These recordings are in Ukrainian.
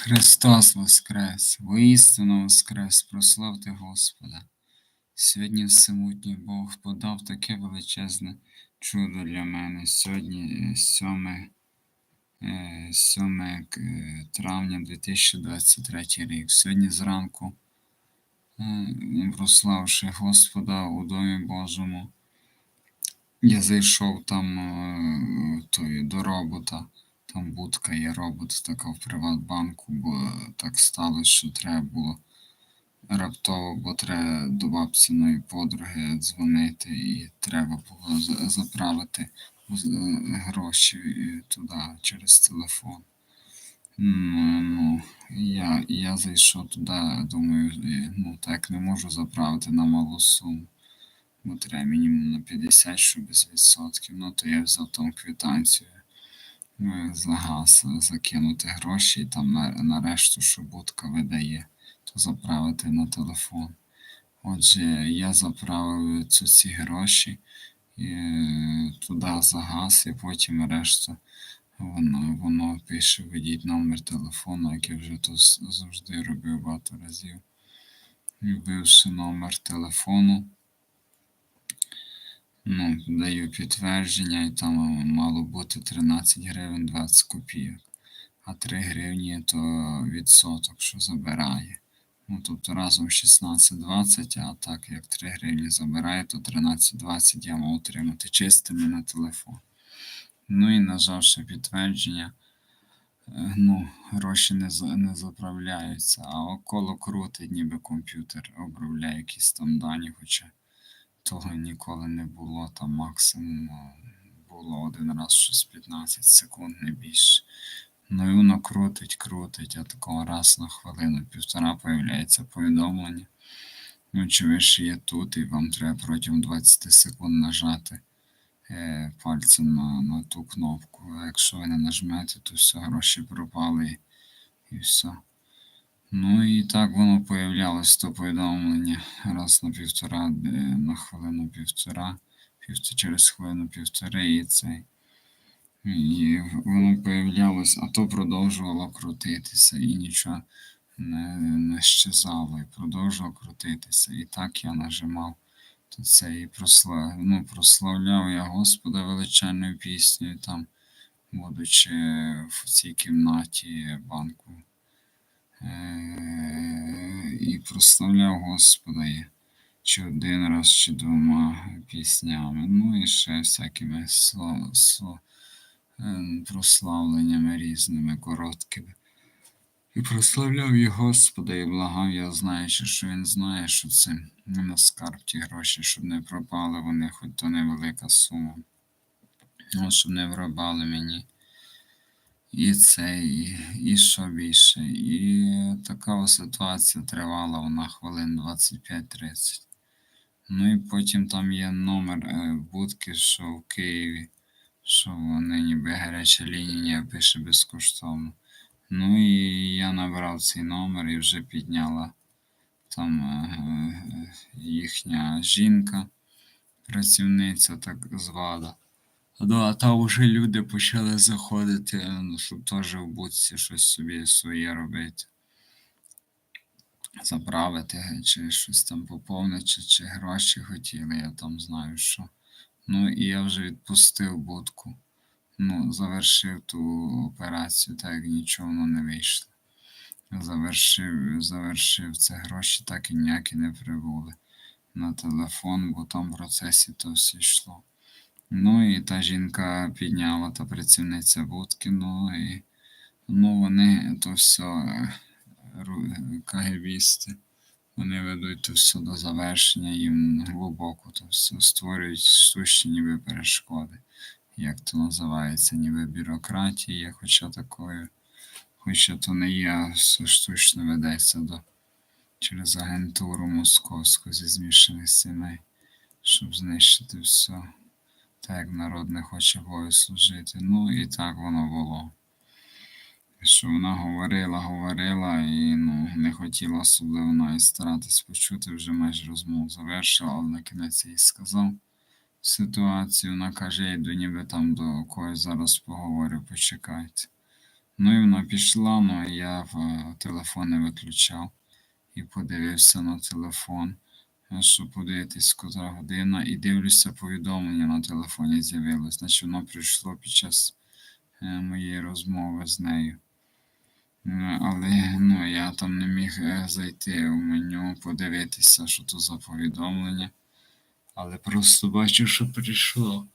Христос Воскрес! Воістину Воскрес! Прославте Господа! Сьогодні Всемутній Бог подав таке величезне чудо для мене. Сьогодні 7, 7 е, травня 2023 рік. Сьогодні зранку, е, прославши Господа у Домі Божому, я зайшов там е, до робота. Там будка є робот така в Приватбанку, бо так сталося, що треба було раптово, бо треба до бабціної подруги дзвонити і треба було заправити гроші туди через телефон. Ну, ну, Я я зайшов туди, думаю, ну так не можу заправити на малу суму, бо треба мінімум на 50, щоб без відсотків. Ну, то я взяв там квитанцію. Ну, за газ закинути гроші там на, на решту, що будка видає, то заправити на телефон. Отже, я заправив цю ці гроші і, е, туди за газ, і потім решту воно воно пише введіть номер телефону, як я вже то завжди робив багато разів. Вбивши номер телефону ну, даю підтвердження, і там мало бути 13 гривень 20 копійок. А 3 гривні то відсоток, що забирає. Ну, Тобто разом 16-20, а так як 3 гривні забирає, то 13-20 я мав отримати чистими на телефон. Ну і нажавши підтвердження, е, ну, гроші не не заправляються, а около крутить, ніби комп'ютер обробляє якісь там дані, хоча того ніколи не було, там максимум було один раз щось 15 секунд, не більше. Ну і воно крутить, крутить, а такого раз на хвилину, півтора появляється повідомлення. Ну, чи ви ще є тут, і вам треба протягом 20 секунд нажати е, пальцем на на ту кнопку. А якщо ви не нажмете, то все, гроші пропали і, і все. Ну і так воно появлялось то повідомлення раз на півтора, на хвилину півтора, півтора через хвилину півтори і цей. І воно появлялось, а то продовжувало крутитися і нічого не не щезало, і продовжувало крутитися. І так я нажимав то це і прослав, ну, прославляв я Господа величальною піснею, там, будучи в цій кімнаті банку. Е, і прославляв Господа чи один раз, чи двома піснями. Ну і ще всякими е, прославленнями різними, короткими. І прославляв і Господа, і благав я, знаючи, що він знає, що це на скарб ті гроші, щоб не пропали вони, хоч то невелика сума. Щоб не врабали мені. І це, і, що більше. І така ситуація тривала вона хвилин 25-30. Ну і потім там є номер е, будки, що в Києві, що вони ніби гаряча лінія пише безкоштовно. Ну і я набрав цей номер і вже підняла там е, їхня жінка, працівниця так звада. Ну, а там вже люди почали заходити, ну, щоб теж в будці щось собі своє робити. Заправити, чи щось там поповнити, чи, чи гроші хотіли, я там знаю що. Ну і я вже відпустив будку. Ну, завершив ту операцію, так як нічого воно не вийшло. Завершив завершив це гроші, так і ніякі не прибули на телефон, бо там в процесі то все йшло. Ну і та жінка підняла та працівниця будки, ну і ну, вони то все е, кагебісти. Вони ведуть то все до завершення, їм глибоко то все створюють штучні ніби перешкоди. Як то називається, ніби бюрократія, хоча такою, хоча то не є, все штучно ведеться до через агентуру московську зі змішаних сімей, щоб знищити все так народ не хоче Бою служити. Ну і так воно було. Що вона говорила, говорила і ну, не хотіла особливо навіть старатись почути, вже майже розмову завершила, але на кінець їй сказав ситуацію. Вона каже, я йду ніби там до когось зараз поговорю, почекайте. Ну і вона пішла, ну а я е, телефон не виключав і подивився на телефон, щоб подивитись, котра година, і дивлюся, повідомлення на телефоні з'явилось. Значить, воно прийшло під час е, моєї розмови з нею. Е, Але ну, я там не міг е, зайти у меню, подивитися, що то за повідомлення. Але просто бачив, що прийшло.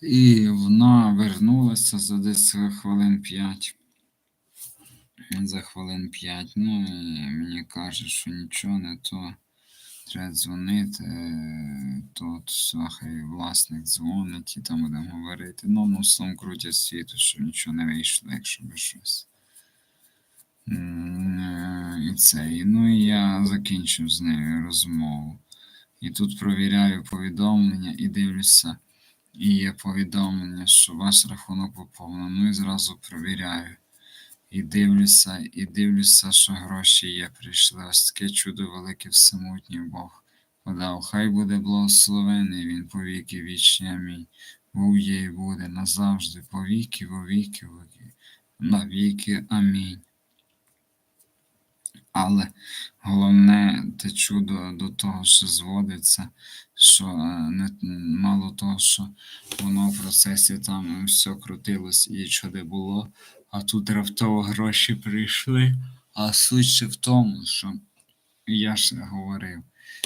І вона вернулася за десь хвилин 5. За хвилин 5. Ну і мені каже, що нічого не то. Треба дзвонити, е, то хай власник дзвонить і там будемо говорити. Ну, носом крутять світу, що нічого не вийшло, якщо би щось. Е, І це. Ну і я закінчив з нею розмову. І тут провіряю повідомлення і дивлюся, і є повідомлення, що ваш рахунок поповнено. Ну і зразу провіряю. І дивлюся, і дивлюся, що гроші є, прийшли. Ось таке чудо велике всемутній Бог подав. Хай буде благословений він по віки вічні. Амінь. Був є і буде назавжди, по віки, во віки, во віки, на. Амінь. Але головне те чудо до того, що зводиться, що е, не мало того, що воно в процесі там все крутилось і чого було, а тут раптово гроші прийшли. А суть ще в тому, що я ж говорив,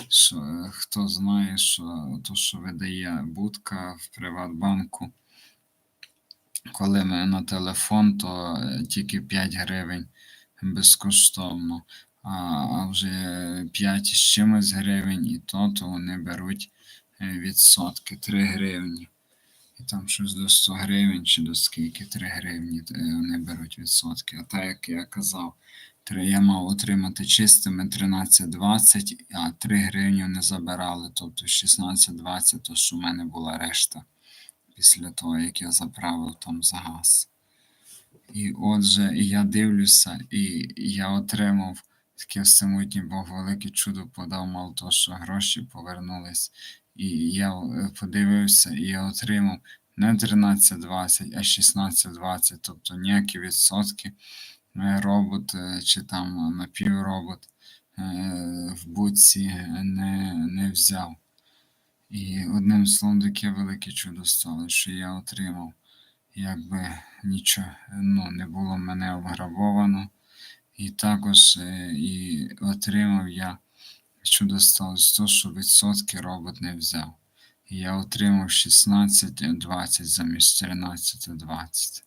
що е, хто знає, що то, що видає будка в Приватбанку, коли ми на телефон, то е, тільки 5 гривень безкоштовно, а, вже 5 з чимось гривень, і то, то вони беруть е, відсотки 3 гривні. І там щось до 100 гривень чи до скільки 3 гривні е, вони беруть відсотки. А так, як я казав, я мав отримати чистими 13,20, а 3 гривні не забирали, тобто 16,20, то що в мене була решта після того, як я заправив там за газ. І отже, я дивлюся, і я отримав таке всемутній Бог велике чудо подав, мало того, що гроші повернулись. І я е, подивився, і я отримав не 13,20, а 16,20, тобто ніякі відсотки е, робот е, чи там напівробот в буці не, не взяв. І одним словом, таке велике чудо стало, що я отримав, якби нічого ну, не було мене обграбовано. І також е, і отримав я чудо сталося то, що відсотки робот не взяв. І я отримав 16,20 замість 13,20.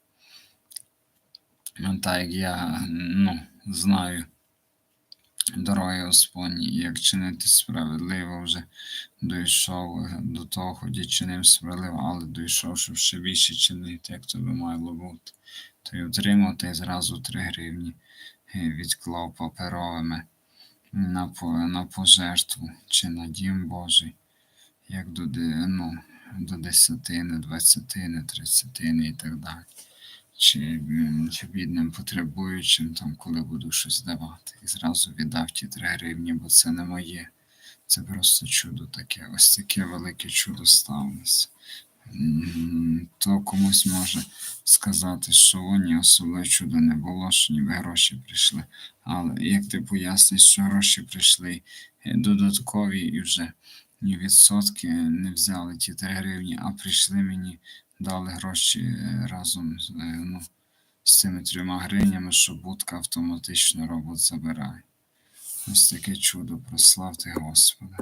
Ну, так як я ну, знаю дороги Господні, як чинити справедливо вже дійшов до того, хоч і чинив справедливо, але дійшов, щоб ще більше чинити, як тобі мало бути. То й й зразу 3 гривні е, відклав паперовими на, на пожертву чи на дім Божий, як до, ну, до десятини, двадцятини, тридцятини і так далі. Чи, бідним потребуючим, там, коли буду щось давати. І зразу віддав ті 3 гривні, бо це не моє. Це просто чудо таке. Ось таке велике чудо сталося. То комусь може сказати, що ні, особливо чудо не було, що ніби гроші прийшли. Але як ти поясниш, що гроші прийшли е, додаткові і вже ні відсотки не взяли ті 3 гривні, а прийшли мені, дали гроші е, разом з, е, ну, з цими трьома гривнями, що будка автоматично робот забирає. Ось таке чудо, прославте Господа.